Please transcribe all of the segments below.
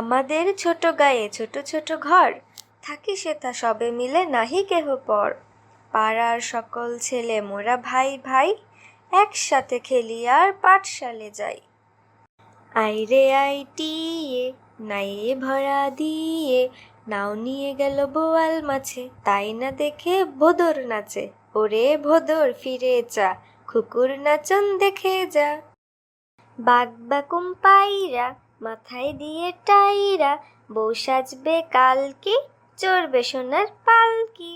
আমাদের ছোট গায়ে ছোট ছোট ঘর, থাকি সে তা সবে মিলে নাহি কেহ পর। পাড়ার সকল ছেলে মোরা ভাই ভাই, একসাথে খেলি আর পাঠশালে যাই। আইরে আই টিয়ে নাইয়ে ভরা দিয়ে, নাও নিয়ে গেল বোয়াল মাছে, তাই না দেখে ভোদর নাচে। ওরে ভোদর ফিরে যা, খুকুর নাচন দেখে যা। বাঘ বাকুম পাইরা মাথায় দিয়ে টাইরা বউ সাজবে কালকি, চড়বে সোনার পালকি।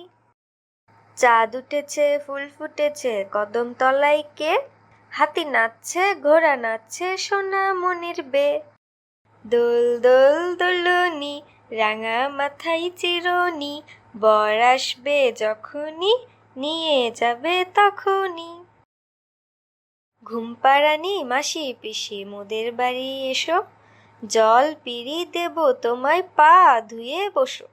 চাঁদ উঠেছে, ফুল ফুটেছে, কদম তলায় কে? হাতি নাচছে, ঘোড়া নাচছে, সোনা মনির বে। দোল দোল দোলনি, রাঙা মাথায় চিরনি, বর আসবে যখনই, নিয়ে যাবে তখনই। ঘুম পাড়ানি মাসি পিসি, মোদের বাড়ি এসো। জল পিড়ি দেব, তোমায় পা ধুয়ে বসো।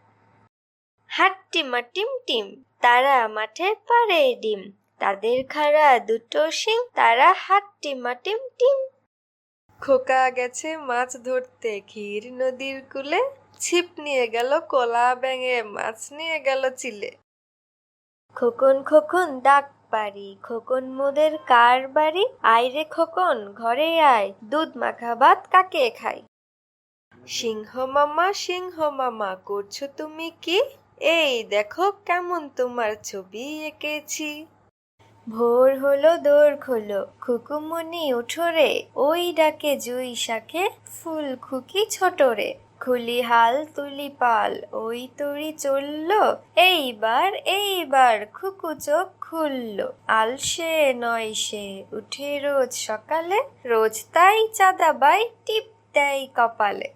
হাট্টিমা টিম টিম, তারা মাঠে পারে ডিম। তাদের খাড়া দুটো শিং, তারা হাট্টিমা টিম টিম। খোকা গেছে মাছ ধরতে, ক্ষীর নদীর কূলে। ছিপ নিয়ে গেল কলা ব্যাঙে, মাছ নিয়ে গেল চিলে। খোকন খোকন ডাক পারি খোকন মোদের কার বাড়ি? আয় রে খোকন, ঘরে আয়, দুধ মাখা ভাত কাকে খাই সিংহ মামা সিংহ মামা করছ তুমি কি? এই দেখো কেমন তোমার ছবি এঁকেছি। ভোর হলো, দোর খোলো খুকুমনি উঠো রে, ওই ডাকে জুই শাখে, ফুল খুকি ছোট রে। খুলি হাল, তুলি পাল, ওই তরি চলল, এইবার এইবার খুকু চোখ খুললো। আলসে নয় সে, উঠে রোজ সকালে, রোজ তাই চাঁদা বাই, টিপ দেয় কপালে।